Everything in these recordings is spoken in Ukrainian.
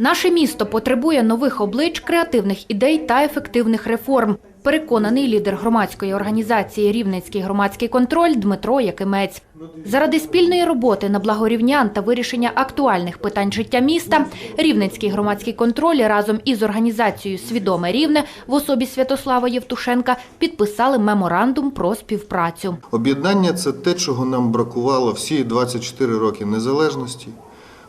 Наше місто потребує нових облич, креативних ідей та ефективних реформ. Переконаний лідер громадської організації Рівненський громадський контроль Дмитро Якимець. Заради спільної роботи на благо рівнян та вирішення актуальних питань життя міста Рівненський громадський контроль разом із організацією Свідоме Рівне в особі Святослава Євтушенка підписали меморандум про співпрацю. Об'єднання це те, чого нам бракувало всі 24 роки незалежності.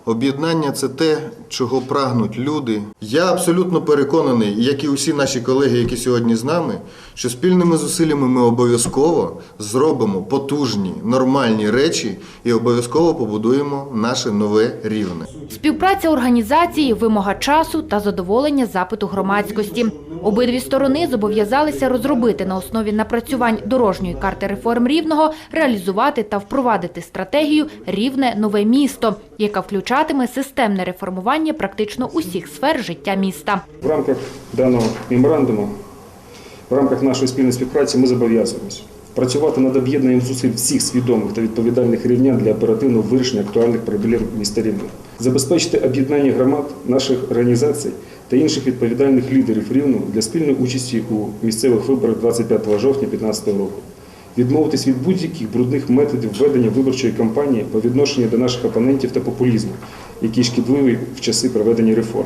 Об'єднання це те, чого прагнуть люди. Я абсолютно переконаний, як і усі наші колеги, які сьогодні з нами, що спільними зусиллями ми обов'язково зробимо потужні, нормальні речі і обов'язково побудуємо наше нове рівне. Співпраця організації, вимога часу та задоволення запиту громадськості. Обидві сторони зобов'язалися розробити на основі напрацювань дорожньої карти реформ рівного, реалізувати та впровадити стратегію Рівне нове місто, яка включатиме системне реформування практично усіх сфер життя міста. В рамках даного меморандуму, в рамках нашої спільної співпраці ми зобов'язуємося працювати над об'єднанням зусиль всіх свідомих та відповідальних рівнян для оперативного вирішення актуальних проблем міста Рівного, забезпечити об'єднання громад, наших організацій та інших відповідальних лідерів Рівного для спільної участі у місцевих виборах 25 жовтня 2015 року. Відмовитись від будь-яких брудних методів ведення виборчої кампанії по відношенню до наших опонентів та популізму, який шкідливий в часи проведення реформ.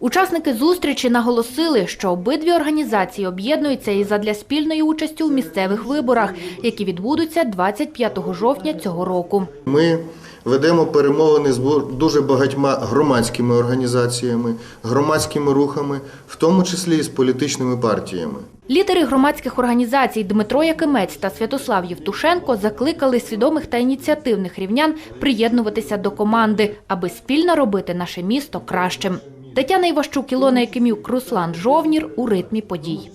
Учасники зустрічі наголосили, що обидві організації об'єднуються і задля спільної участі у місцевих виборах, які відбудуться 25 жовтня цього року. Ми ведемо перемовини з дуже багатьма громадськими організаціями, громадськими рухами, в тому числі і з політичними партіями. Лідери громадських організацій Дмитро Якимець та Святослав Євтушенко закликали свідомих та ініціативних рівнян приєднуватися до команди, аби спільно робити наше місто кращим. Тетяна Іващук, Ілона Якимюк, Руслан Жовнір у ритмі подій.